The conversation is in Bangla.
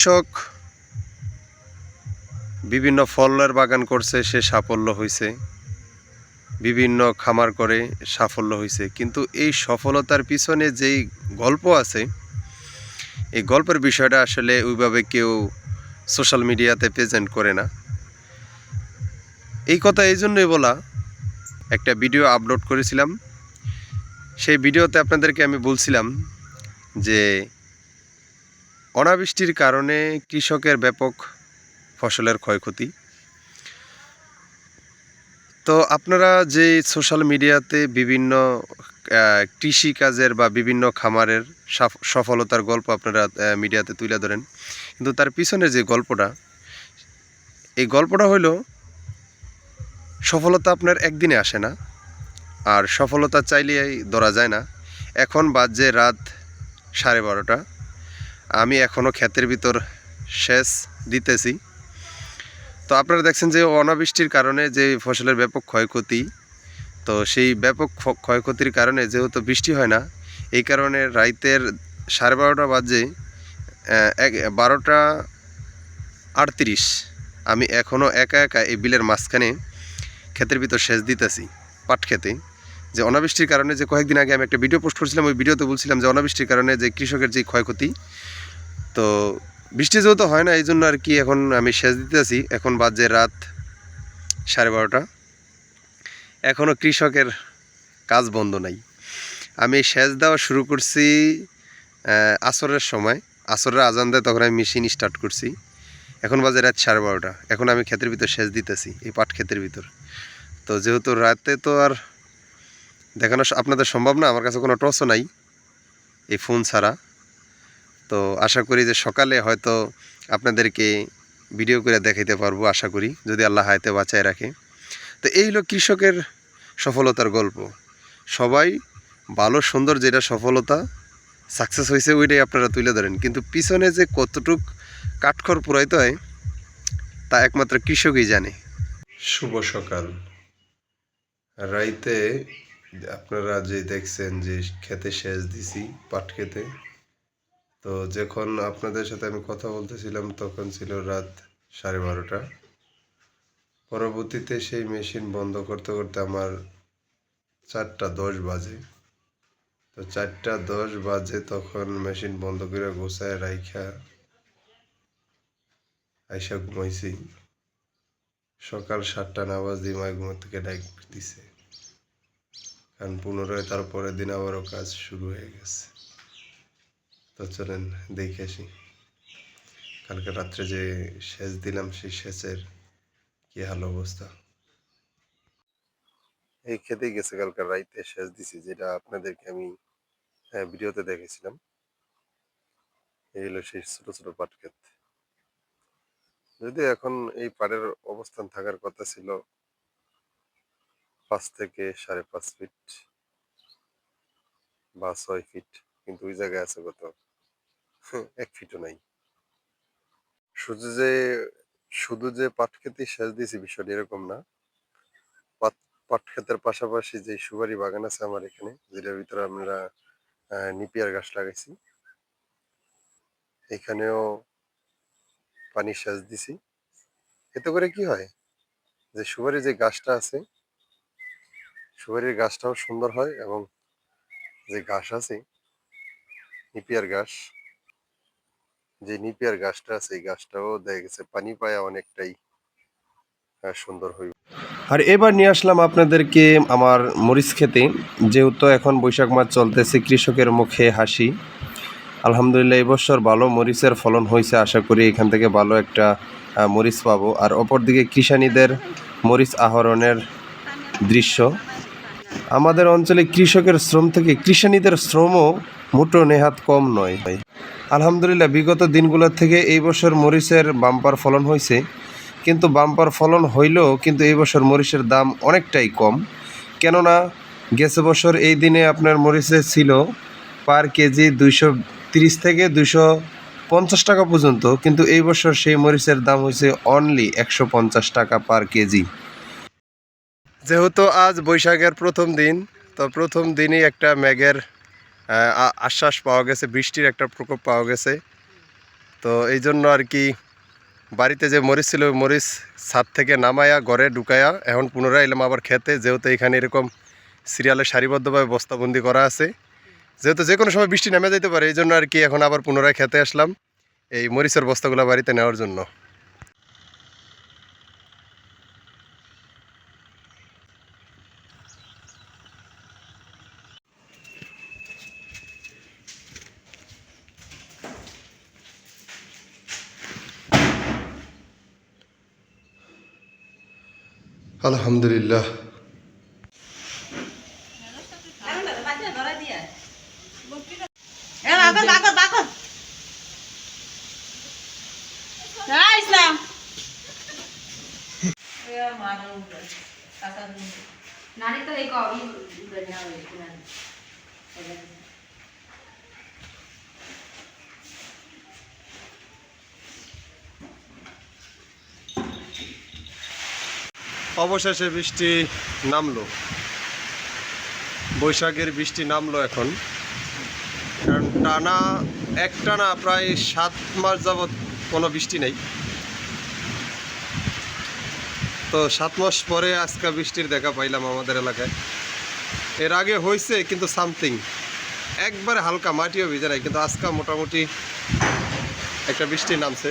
কৃষক বিভিন্ন ফলের বাগান করছে, সে সাফল্য হয়েছে বিভিন্ন খামার করে সাফল্য হয়েছে কিন্তু এই সফলতার পিছনে যেই গল্প আছে, এই গল্পের বিষয়টা আসলে ওইভাবে কেউ সোশ্যাল মিডিয়াতে প্রেজেন্ট করে না। এই কথা এই জন্যই বলা, একটা ভিডিও আপলোড করেছিলাম। সেই ভিডিওতে আপনাদেরকে আমি বলছিলাম যে অনাবৃষ্টির কারণে কৃষকের ব্যাপক ফসলের ক্ষয়ক্ষতি। তো আপনারা যে সোশ্যাল মিডিয়াতে বিভিন্ন কৃষিকাজের বা বিভিন্ন খামারের সফলতার গল্প আপনারা মিডিয়াতে তুলে ধরেন। কিন্তু তার পিছনে যে গল্পটা, এই গল্পটা হলো, সফলতা আপনার একদিনে আসে না, আর সফলতা চাইলেই ধরা যায় না। এখন বাজে রাত সাড়ে বারোটা। আমি এখনও ক্ষেতের ভিতর সেচ দিতেছি। তো আপনারা দেখছেন যে অনাবৃষ্টির কারণে যে ফসলের ব্যাপক ক্ষয়ক্ষতি, তো সেই ব্যাপক ক্ষ- ক্ষয়ক্ষতির কারণে যেহেতু বৃষ্টি হয় না, এই কারণে রাইতের সাড়ে বারোটা বাজে এক, বারোটা আটত্রিশ আমি এখনও একা একা এই বিলের মাঝখানে ক্ষেতের ভিতর সেচ দিতেছি, পাট খেতে। যে অনাবৃষ্টির কারণে যে কয়েকদিন আগে আমি একটা ভিডিও পোস্ট করছিলাম, ওই ভিডিওতে বলছিলাম যে অনাবৃষ্টির কারণে যে কৃষকের যে ক্ষয়ক্ষতি তো বৃষ্টি যেহেতু হয় না এই জন্য আর কি এখন আমি সেচ দিতেছি। এখন বাজে রাত সাড়ে বারোটা। এখনও কৃষকের কাজ বন্ধ নাই। আমি সেচ দেওয়া শুরু করছি আসরের সময়। আসরের আজান দেয় তখন আমি মেশিন স্টার্ট করছি। এখন বাজে রাত সাড়ে বারোটা। এখন আমি ক্ষেতের ভিতর সেচ দিতেছি, এই পাট ক্ষেতের ভিতর। তো যেহেতু রাতে তো আর দেখানো আপনাদের সম্ভব না, আমার কাছে কোনো টর্চও নাই, এই ফোন ছাড়া। তো আশা করি যে সকালে হয়তো আপনাদেরকে ভিডিও করে দেখাইতে পারব, আশা করি, যদি আল্লাহ হায়াতে বাঁচায় রাখে। তো এই হলো কৃষকের সফলতার গল্প। সবাই ভালো, সুন্দর যেটা সফলতা সাকসেস হয়েছে ওইটাই আপনারা তুলে ধরেন। কিন্তু পিছনে যে কতটুক কাঠখড় পুরাইতে হয়, তা একমাত্র কৃষকই জানে। শুভ সকাল। রাইতে আপনারা যে দেখছেন যে খেতে সেচ দিছি, পাট খেতে তো যখন আপনাদের সাথে আমি কথা বলতেছিলাম, তখন ছিল রাত সাড়ে বারোটা। পরবর্তীতে সেই মেশিন বন্ধ করতে করতে আমার চারটা দশ বাজে। তো চারটা দশ বাজে তখন মেশিন বন্ধ করে গোছায় রাইখা আইসা ঘুমাইছি। সকাল সাতটা না বাজে মায় ঘুমোর থেকে ডাইক দিছে। কারণ পুনরায় তারপরের দিন আবারও কাজ শুরু হয়ে গেছে। তো চলেন দেখে আসি। কালকে রাত্রে যে সেচ দিলাম সেই সেচের কি হাল অবস্থা? এই খেতে গেছে কালকে রাইতে সেচ দিছি যেটা আপনাদেরকে আমি হ্যাঁ, ভিডিওতে দেখেছিলাম। এই হলো সেই ছোট ছোট পাট ক্ষেত। যদি এখন এই পাড়ের অবস্থান থাকার কথা ছিল পাঁচ থেকে সাড়ে পাঁচ ফিট বা ছয় ফিট কিন্তু ওই জায়গায় আছে কত এক ফিটও নাই। শুধু যে শুধু যে পাট খেতে সেচ দিয়েছি বিষয়টা এরকম না। পাট ক্ষেতের পাশাপাশি যে সুপারি বাগান আছে আমার এখানে, যেটার ভিতরে আমরা নিপিয়ার গাছ লাগাইছি। এখানেও পানি সেচ দিছি। এতে করে কি হয়? যে সুপারি যে গাছটা আছে, সুপারির গাছটাও সুন্দর হয় এবং যে ঘাস আছে, নিপিয়ার ঘাস যে নিপিয়ার গাছটা আছে, এই গাছটাও দেখা গেছে পানি পায়া অনেকটাই সুন্দর হয়ে আর এবার নিয়ে আসলাম আপনাদেরকে আমার মরিচ খেতে। যেহেতু এখন বৈশাখ মাস চলতেছে, কৃষকের মুখে হাসি। আলহামদুলিল্লাহ এবছর ভালো মরিচের ফলন হয়েছে। আশা করি এখান থেকে ভালো একটা মরিচ পাবো। আর অপরদিকে কৃষানীদের মরিচ আহরণের দৃশ্য। আমাদের অঞ্চলে কৃষকের শ্রম থেকে কৃষানীদের শ্রমও মোটো নেহাত কম নয়। আলহামদুলিল্লাহ, বিগত দিনগুলোর থেকে এই বছর মরিচের বাম্পার ফলন হয়েছে। কিন্তু বাম্পার ফলন হইলেও কিন্তু এই বছর মরিচের দাম অনেকটাই কম। কেননা, গেছে বছর এই দিনে আপনার মরিচের ছিল পার কেজি দুইশো তিরিশ থেকে দুইশো পঞ্চাশ টাকা পর্যন্ত। কিন্তু এই বছর সেই মরিচের দাম হয়েছে অনলি একশো পঞ্চাশ টাকা পার কেজি। যেহেতু আজ বৈশাখের প্রথম দিন, তো প্রথম দিনই একটা মেঘের আশ্বাস পাওয়া গেছে, বৃষ্টির একটা প্রকোপ পাওয়া গেছে। তো এই জন্য আর কি বাড়িতে যে মরিচ ছিল মরিচ ছাদ থেকে নামায়া, ঘরে ঢুকায়া, এখন পুনরায় এলাম আবার খেতে। যেহেতু এখানে এরকম সিরিয়ালে সারিবদ্ধভাবে বস্তাবন্দি করা আছে, যেহেতু যে কোনো সময় বৃষ্টি নেমে যেতে পারে, এই জন্য আর কি এখন আবার পুনরায় খেতে আসলাম এই মরিচের বস্তাগুলো বাড়িতে নেওয়ার জন্য। আলহামদুলিল্লাহ ইসলাম নানি তো এই কবি উড়ে নেওয়া হয়েছে না অবশেষে বৃষ্টি নামলো। বৈশাখের বৃষ্টি নামলো এখন। কারণ টানা, এক টানা প্রায় সাত মাস যাবৎ কোনো বৃষ্টি নেই। তো সাত মাস পরে আজকে বৃষ্টির দেখা পাইলাম আমাদের এলাকায়। এর আগে হয়েছে কিন্তু সামথিং। একবারে হালকা মাটিও ভিজে নাই, কিন্তু আজকে মোটামুটি একটা বৃষ্টি নামছে।